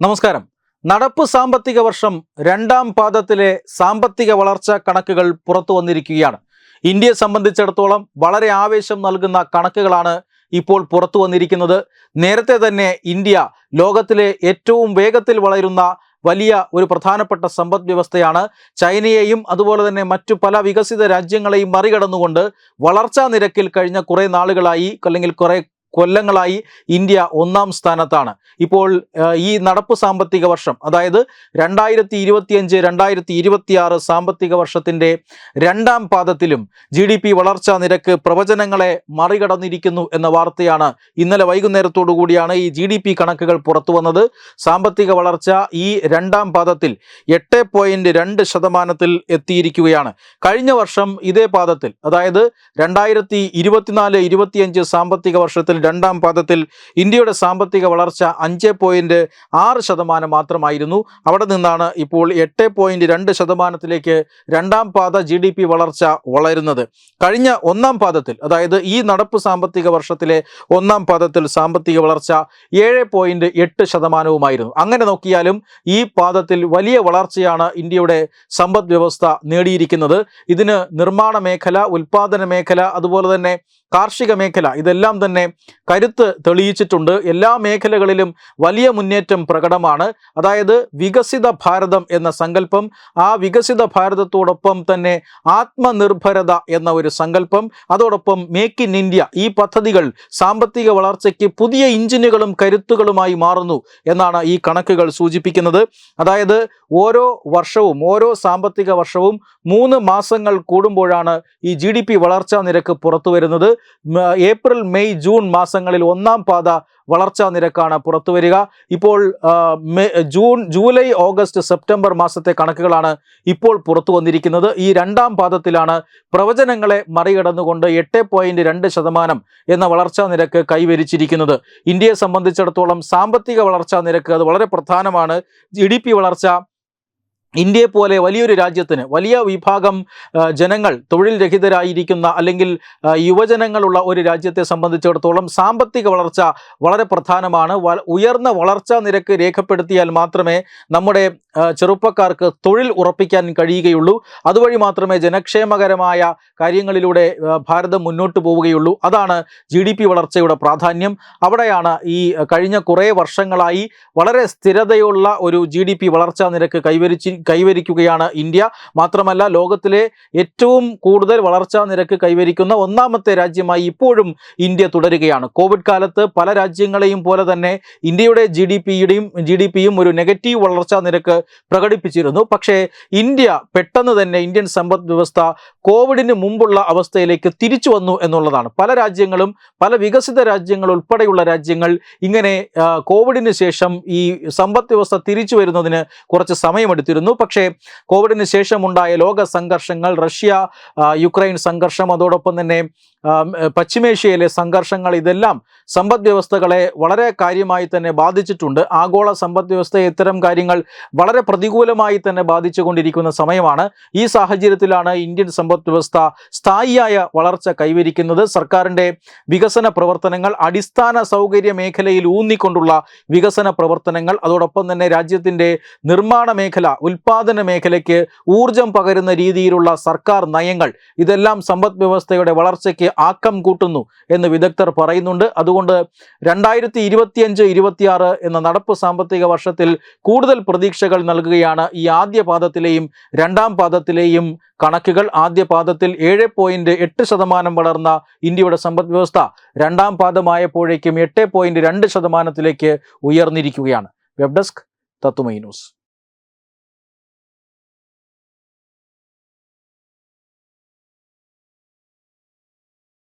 നമസ്കാരം. നടപ്പ് സാമ്പത്തിക വർഷം രണ്ടാം പാദത്തിലെ സാമ്പത്തിക വളർച്ചാ കണക്കുകൾ പുറത്തു വന്നിരിക്കുകയാണ്. ഇന്ത്യയെ സംബന്ധിച്ചിടത്തോളം വളരെ ആവേശം നൽകുന്ന കണക്കുകളാണ് ഇപ്പോൾ പുറത്തു വന്നിരിക്കുന്നത്. നേരത്തെ തന്നെ ഇന്ത്യ ലോകത്തിലെ ഏറ്റവും വേഗത്തിൽ വളരുന്ന വലിയ ഒരു പ്രധാനപ്പെട്ട സമ്പദ് വ്യവസ്ഥയാണ്. ചൈനയെയും അതുപോലെ തന്നെ മറ്റു പല വികസിത രാജ്യങ്ങളെയും മറികടന്നുകൊണ്ട് വളർച്ചാ നിരക്കിൽ കഴിഞ്ഞ കുറേ നാളുകളായി അല്ലെങ്കിൽ കുറേ കൊല്ലങ്ങളായി ഇന്ത്യ ഒന്നാം സ്ഥാനത്താണ്. ഇപ്പോൾ ഈ നടപ്പ് സാമ്പത്തിക വർഷം അതായത് രണ്ടായിരത്തി ഇരുപത്തിയഞ്ച് രണ്ടായിരത്തി ഇരുപത്തിയാറ് സാമ്പത്തിക വർഷത്തിന്റെ രണ്ടാം പാദത്തിലും ജി ഡി പി വളർച്ചാ നിരക്ക് പ്രവചനങ്ങളെ മറികടന്നിരിക്കുന്നു എന്ന വാർത്തയാണ് ഇന്നലെ വൈകുന്നേരത്തോടു കൂടിയാണ് ഈ ജി ഡി പി കണക്കുകൾ പുറത്തു വന്നത്. സാമ്പത്തിക വളർച്ച ഈ രണ്ടാം പാദത്തിൽ എട്ട് പോയിന്റ് രണ്ട് ശതമാനത്തിൽ എത്തിയിരിക്കുകയാണ്. കഴിഞ്ഞ വർഷം ഇതേ പാദത്തിൽ അതായത് രണ്ടായിരത്തി ഇരുപത്തിനാല് ഇരുപത്തിയഞ്ച് സാമ്പത്തിക വർഷത്തിൽ രണ്ടാം പാദത്തിൽ ഇന്ത്യയുടെ സാമ്പത്തിക വളർച്ച അഞ്ച് പോയിന്റ് ആറ് ശതമാനം മാത്രമായിരുന്നു. അവിടെ നിന്നാണ് ഇപ്പോൾ എട്ട് പോയിന്റ് രണ്ട് ശതമാനത്തിലേക്ക് രണ്ടാം പാദ ജി ഡി പി വളർച്ച വളരുന്നത്. കഴിഞ്ഞ ഒന്നാം പാദത്തിൽ അതായത് ഈ നടപ്പ് സാമ്പത്തിക വർഷത്തിലെ ഒന്നാം പാദത്തിൽ സാമ്പത്തിക വളർച്ച ഏഴ് പോയിന്റ് എട്ട് ശതമാനവുമായിരുന്നു. അങ്ങനെ നോക്കിയാലും ഈ പാദത്തിൽ വലിയ വളർച്ചയാണ് ഇന്ത്യയുടെ സമ്പദ് വ്യവസ്ഥ നേടിയിരിക്കുന്നത്. ഇതിന് നിർമ്മാണ മേഖല ഉൽപാദന മേഖല അതുപോലെ തന്നെ കാർഷിക മേഖല ഇതെല്ലാം തന്നെ കരുത്ത് തെളിയിച്ചിട്ടുണ്ട്. എല്ലാ മേഖലകളിലും വലിയ മുന്നേറ്റം പ്രകടമാണ്. അതായത് വികസിത ഭാരതം എന്ന സങ്കല്പം ആ വികസിത ഭാരതത്തോടൊപ്പം തന്നെ ആത്മനിർഭരത എന്ന ഒരു സങ്കല്പം അതോടൊപ്പം മേക്ക് ഇൻ ഇന്ത്യ ഈ പദ്ധതികൾ സാമ്പത്തിക വളർച്ചയ്ക്ക് പുതിയ ഇഞ്ചിനുകളും കരുത്തുകളുമായി മാറുന്നു എന്നാണ് ഈ കണക്കുകൾ സൂചിപ്പിക്കുന്നത്. അതായത് ഓരോ വർഷവും ഓരോ സാമ്പത്തിക വർഷവും മൂന്ന് മാസങ്ങൾ കൂടുമ്പോഴാണ് ഈ ജി വളർച്ചാ നിരക്ക് പുറത്തു വരുന്നത് ഏപ്രിൽ മെയ് ജൂൺ മാസങ്ങളിൽ ഒന്നാം പാത വളർച്ചാ നിരക്കാണ് പുറത്തു വരിക. ഇപ്പോൾ ജൂൺ ജൂലൈ ഓഗസ്റ്റ് സെപ്റ്റംബർ മാസത്തെ കണക്കുകളാണ് ഇപ്പോൾ പുറത്തു വന്നിരിക്കുന്നത്. ഈ രണ്ടാം പാദത്തിലാണ് പ്രവചനങ്ങളെ മറികടന്നുകൊണ്ട് എട്ട് പോയിന്റ് രണ്ട് ശതമാനം എന്ന വളർച്ചാ നിരക്ക് കൈവരിച്ചിരിക്കുന്നത്. ഇന്ത്യയെ സംബന്ധിച്ചിടത്തോളം സാമ്പത്തിക വളർച്ചാ നിരക്ക് അത് വളരെ പ്രധാനമാണ്. ജി വളർച്ച ഇന്ത്യയെ പോലെ വലിയൊരു രാജ്യത്തിന് വലിയ വിഭാഗം ജനങ്ങൾ തൊഴിൽ രഹിതരായിരിക്കുന്ന അല്ലെങ്കിൽ യുവജനങ്ങളുള്ള ഒരു രാജ്യത്തെ സംബന്ധിച്ചിടത്തോളം സാമ്പത്തിക വളർച്ച വളരെ പ്രധാനമാണ്. ഉയർന്ന വളർച്ചാ നിരക്ക് രേഖപ്പെടുത്തിയാൽ മാത്രമേ നമ്മുടെ ചെറുപ്പക്കാർക്ക് തൊഴിൽ ഉറപ്പിക്കാൻ കഴിയുകയുള്ളൂ. അതുവഴി മാത്രമേ ജനക്ഷേമകരമായ കാര്യങ്ങളിലൂടെ ഭാരതം മുന്നോട്ട് പോവുകയുള്ളൂ. അതാണ് ജി ഡി പി വളർച്ചയുടെ പ്രാധാന്യം. അവിടെയാണ് ഈ കഴിഞ്ഞ കുറേ വർഷങ്ങളായി വളരെ സ്ഥിരതയുള്ള ഒരു ജി ഡി പി വളർച്ചാ നിരക്ക് കൈവരിച്ച് കൈവരിക്കുകയാണ് ഇന്ത്യ. മാത്രമല്ല ലോകത്തിലെ ഏറ്റവും കൂടുതൽ വളർച്ചാ നിരക്ക് കൈവരിക്കുന്ന ഒന്നാമത്തെ രാജ്യമായി ഇപ്പോഴും ഇന്ത്യ തുടരുകയാണ്. കോവിഡ് കാലത്ത് പല രാജ്യങ്ങളെയും പോലെ തന്നെ ഇന്ത്യയുടെ ജി ഡി പിയുടെയും ജി ഡി പിയും ഒരു നെഗറ്റീവ് വളർച്ചാ നിരക്ക് പ്രകടിപ്പിച്ചിരുന്നു. പക്ഷേ ഇന്ത്യ പെട്ടെന്ന് തന്നെ ഇന്ത്യൻ സമ്പദ് വ്യവസ്ഥ കോവിഡിന് മുമ്പുള്ള അവസ്ഥയിലേക്ക് തിരിച്ചു വന്നു എന്നുള്ളതാണ്. പല രാജ്യങ്ങളും പല വികസിത രാജ്യങ്ങൾ ഉൾപ്പെടെയുള്ള രാജ്യങ്ങൾ ഇങ്ങനെ കോവിഡിന് ശേഷം ഈ സമ്പദ് വ്യവസ്ഥ തിരിച്ചു വരുന്നതിന് കുറച്ച് സമയമെടുത്തിരുന്നു. പക്ഷേ കോവിഡിന് ശേഷമുണ്ടായ ലോക സംഘർഷങ്ങൾ റഷ്യ യുക്രൈൻ സംഘർഷം അതോടൊപ്പം തന്നെ പശ്ചിമേഷ്യയിലെ സംഘർഷങ്ങൾ ഇതെല്ലാം സമ്പദ് വ്യവസ്ഥകളെ വളരെ കാര്യമായി തന്നെ ബാധിച്ചിട്ടുണ്ട്. ആഗോള സമ്പദ് വ്യവസ്ഥയെ ഇത്തരം കാര്യങ്ങൾ വളരെ പ്രതികൂലമായി തന്നെ ബാധിച്ചുകൊണ്ടിരിക്കുന്ന സമയമാണ്. ഈ സാഹചര്യത്തിലാണ് ഇന്ത്യൻ സമ്പദ് വ്യവസ്ഥ സ്ഥായിയായ വളർച്ച കൈവരിക്കുന്നത് സർക്കാരിന്റെ വികസന പ്രവർത്തനങ്ങൾ അടിസ്ഥാന സൗകര്യ മേഖലയിൽ ഊന്നിക്കൊണ്ടുള്ള വികസന പ്രവർത്തനങ്ങൾ അതോടൊപ്പം തന്നെ രാജ്യത്തിന്റെ നിർമ്മാണ മേഖല ഉൽപാദന മേഖലയ്ക്ക് ഊർജം പകരുന്ന രീതിയിലുള്ള സർക്കാർ നയങ്ങൾ ഇതെല്ലാം സമ്പദ് വ്യവസ്ഥയുടെ വളർച്ചയ്ക്ക് ആക്കം കൂട്ടുന്നു എന്ന് വിദഗ്ധർ പറയുന്നുണ്ട്. അതുകൊണ്ട് രണ്ടായിരത്തി ഇരുപത്തിയഞ്ച് ഇരുപത്തിയാറ് എന്ന നടപ്പ് സാമ്പത്തിക വർഷത്തിൽ കൂടുതൽ പ്രതീക്ഷകൾ നൽകുകയാണ് ഈ ആദ്യ പാദത്തിലെയും രണ്ടാം പാദത്തിലെയും കണക്കുകൾ ആദ്യ പാദത്തിൽ ഏഴ് പോയിന്റ് എട്ട് ശതമാനം വളർന്ന ഇന്ത്യയുടെ സമ്പദ് വ്യവസ്ഥ രണ്ടാം പാദമായപ്പോഴേക്കും എട്ട് പോയിന്റ് രണ്ട് ശതമാനത്തിലേക്ക് ഉയർന്നിരിക്കുകയാണ്. വെബ് ഡെസ്ക് തത്തുമൈ ന്യൂസ്